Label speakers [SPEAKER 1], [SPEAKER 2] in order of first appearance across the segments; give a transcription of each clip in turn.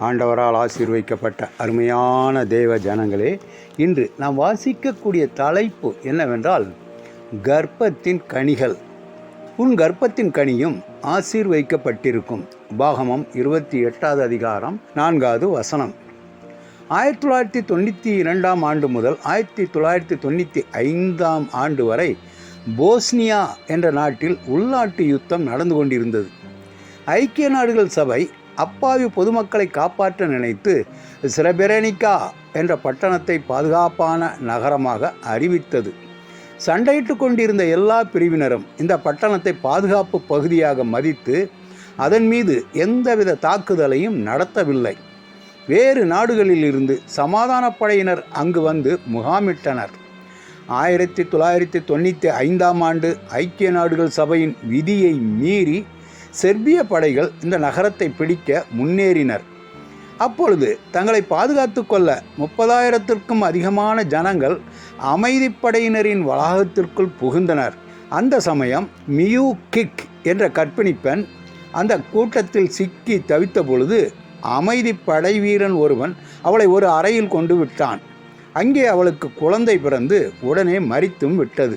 [SPEAKER 1] ஆண்டவரால் ஆசீர்வதிக்கப்பட்ட அருமையான தேவ ஜனங்களே இன்று நாம் வாசிக்கக்கூடிய தலைப்பு என்னவென்றால் கர்ப்பத்தின் கனிகள். உன் கர்ப்பத்தின் கனியும் ஆசீர்வதிக்கப்பட்டிருக்கும். பாகமம் இருபத்தி எட்டாவது அதிகாரம் நான்காவது வசனம். ஆயிரத்தி தொள்ளாயிரத்தி தொண்ணூற்றி இரண்டாம் ஆண்டு முதல் ஆயிரத்தி தொள்ளாயிரத்தி தொண்ணூற்றி ஐந்தாம் ஆண்டு வரை போஸ்னியா என்ற நாட்டில் உள்நாட்டு யுத்தம் நடந்து கொண்டிருந்தது. ஐக்கிய நாடுகள் சபை அப்பாவி பொதுமக்களை காப்பாற்ற நினைத்து சிரபெரனிகா என்ற பட்டணத்தை பாதுகாப்பான நகரமாக அறிவித்தது. சண்டையிட்டு கொண்டிருந்த எல்லா பிரிவினரும் இந்த பட்டணத்தை பாதுகாப்பு பகுதியாக மதித்து அதன் மீது எந்தவித தாக்குதலையும் நடத்தவில்லை. வேறு நாடுகளில் இருந்து சமாதானப் படையினர் அங்கு வந்து முகாமிட்டனர். ஆயிரத்தி தொள்ளாயிரத்தி தொண்ணூற்றி ஐந்தாம் ஆண்டு ஐக்கிய நாடுகள் சபையின் விதியை மீறி செர்பிய படைகள் இந்த நகரத்தை பிடிக்க முன்னேறினர். அப்பொழுது தங்களை பாதுகாத்து கொள்ள முப்பதாயிரத்திற்கும் அதிகமான ஜனங்கள் அமைதிப்படையினரின் வளாகத்திற்குள் புகுந்தனர். அந்த சமயம் மியூ கிக் என்ற கற்பிணி பெண் அந்த கூட்டத்தில் சிக்கி தவித்த பொழுது அமைதி படை வீரன் ஒருவன் அவளை ஒரு அறையில் கொண்டு விட்டான். அங்கே அவளுக்கு குழந்தை பிறந்து உடனே மறித்தும் விட்டது.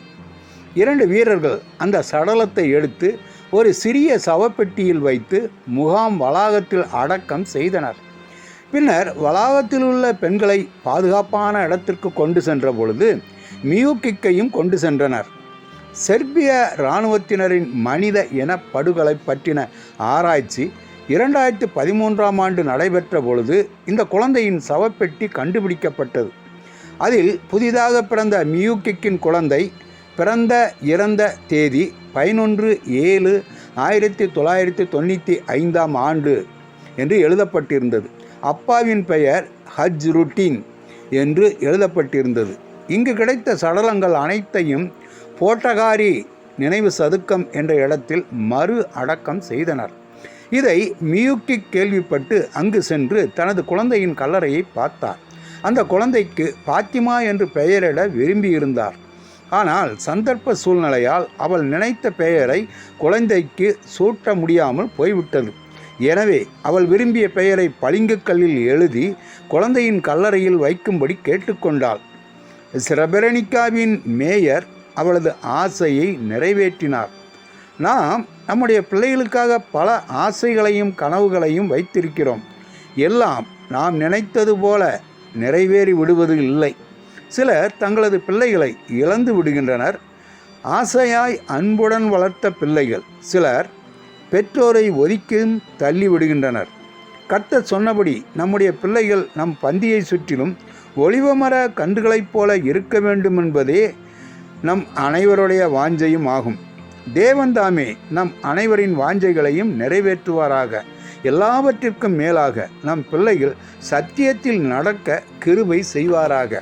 [SPEAKER 1] இரண்டு வீரர்கள் அந்த சடலத்தை எடுத்து ஒரு சிறிய சவப்பெட்டியில் வைத்து முகாம் வளாகத்தில் அடக்கம் செய்தனர். பின்னர் வளாகத்தில் உள்ள பெண்களை பாதுகாப்பான இடத்திற்கு கொண்டு சென்ற பொழுது மியூக்கிக்கையும் கொண்டு சென்றனர். செர்பிய இராணுவத்தினரின் மனித இனப்படுகொலை படுகொலை பற்றின ஆராய்ச்சி இரண்டாயிரத்தி பதிமூன்றாம் ஆண்டு நடைபெற்ற பொழுது இந்த குழந்தையின் சவப்பெட்டி கண்டுபிடிக்கப்பட்டது. அதில் புதிதாக பிறந்த மியூக்கிக்கின் குழந்தை பிறந்த இறந்த தேதி பதினொன்று ஏழு ஆயிரத்தி தொள்ளாயிரத்தி தொண்ணூற்றி ஐந்தாம் ஆண்டு என்று எழுதப்பட்டிருந்தது. அப்பாவின் பெயர் ஹஜ் ருட்டீன் என்று எழுதப்பட்டிருந்தது. இங்கு கிடைத்த சடலங்கள் அனைத்தையும் போட்டகாரி நினைவு சதுக்கம் என்ற இடத்தில் மறு அடக்கம் செய்தனர். இதை மியூக்கி கேள்விப்பட்டு அங்கு சென்று தனது குழந்தையின் கல்லறையை பார்த்தார். அந்த குழந்தைக்கு பாத்திமா என்று பெயரிட விரும்பியிருந்தார். ஆனால் சந்தர்ப்ப சூழ்நிலையால் அவள் நினைத்த பெயரை குழந்தைக்கு சூட்ட முடியாமல் போய்விட்டது. எனவே அவள் விரும்பிய பெயரை பளிங்குக்கல்லில் எழுதி குழந்தையின் கல்லறையில் வைக்கும்படி கேட்டுக்கொண்டாள். சிரபரனிக்காவின் மேயர் அவளது ஆசையை நிறைவேற்றினார். நாம் நம்முடைய பிள்ளைகளுக்காக பல ஆசைகளையும் கனவுகளையும் வைத்திருக்கிறோம். எல்லாம் நாம் நினைத்தது போல நிறைவேறி விடுவது இல்லை. சிலர் தங்களது பிள்ளைகளை இழந்து விடுகின்றனர். ஆசையாய் அன்புடன் வளர்த்த பிள்ளைகள் சிலர் பெற்றோரை ஒதுக்கியும் தள்ளி விடுகின்றனர். கர்த்தர் சொன்னபடி நம்முடைய பிள்ளைகள் நம் பந்தியை சுற்றிலும் ஒளிவமர கன்றுகளைப் போல இருக்க வேண்டும் என்பதே நம் அனைவருடைய வாஞ்சையும் ஆகும். தேவன்தாமே நம் அனைவரின் வாஞ்சைகளையும் நிறைவேற்றுவாராக. எல்லாவற்றிற்கும் மேலாக நம் பிள்ளைகள் சத்தியத்தில் நடக்க கிருபை செய்வாராக.